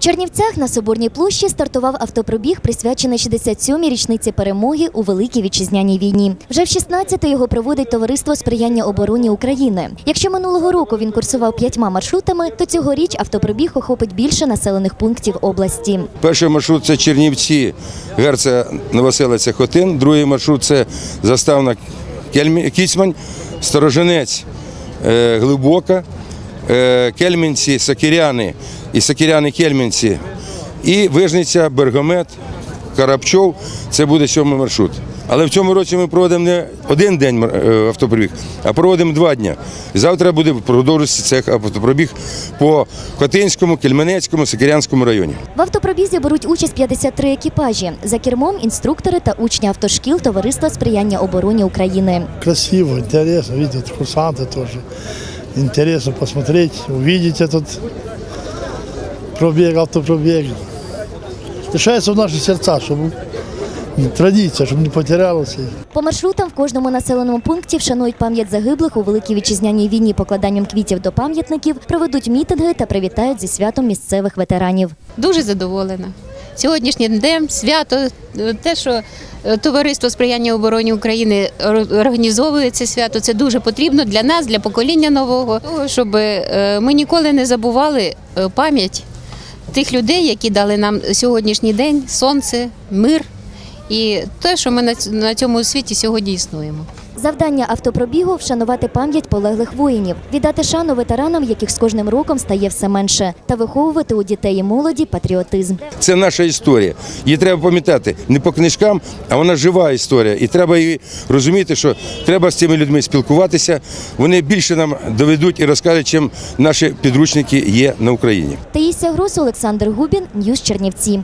Чернівцях на Соборній площі стартував автопробіг, присвячений 67-й річниці перемоги у Великій Вітчизняній війні. Вже в 16-те його проводить товариство сприяння обороні України. Якщо минулого року він курсував п'ятьма маршрутами, то цьогоріч автопробіг охопить більше населених пунктів області. Перший маршрут це Чернівці, Герця Новоселиця Хотин. Другий маршрут це заставна Кіцмань, Сторожинець е, Глибока, е, Кельмінці, Сакіряни і Сакіряни Кельмінці. І Вижниця, Бергомет, Карабчов. Це буде сьомий маршрут. Але в цьому році ми проводимо не один день е, автопробіг, а проводимо два дні. Завтра буде продовжитися цей автопробіг по Хотинському, Кельменецькому, Сакірянському районі. В автопробізі беруть участь 53 екіпажі. За кермом інструктори та учні автошкіл товариства сприяння обороні України. Красиво, интересно, видят курсанты тоже. Интересно посмотреть, увидеть этот пробег, автопробег. Решается в наши сердца, чтобы традиция, чтобы не потерялась. По маршрутам в кожному населеному пункті вшанують пам'ять загиблих у Великій Вітчизняній війні покладанням квітів до пам'ятників, проведуть мітинги та привітають зі святом місцевих ветеранів. Дуже задоволена. Сьогоднішній день свято, те, що е, товариство сприяння обороні України ор- організовує це свято, це дуже потрібно для нас, для покоління нового, щоб е, ми ніколи не забували е, пам'ять тих людей, які дали нам сьогоднішній день сонце, мир і те, що ми на ць- на цьому світі сьогодні існуємо. Завдання автопробігу вшанувати пам'ять полеглих воїнів, віддати шану ветеранам, яких з кожним роком стає все менше, та виховувати у дітей і молоді патріотизм. Це наша історія. Її треба пам'ятати не по книжкам, а вона жива історія. І треба її розуміти, що треба з цими людьми спілкуватися. Вони більше нам доведуть і розкажуть, чим наші підручники є на Україні. Таїсія Грос, Олександр Губін, Ньюс Чернівці.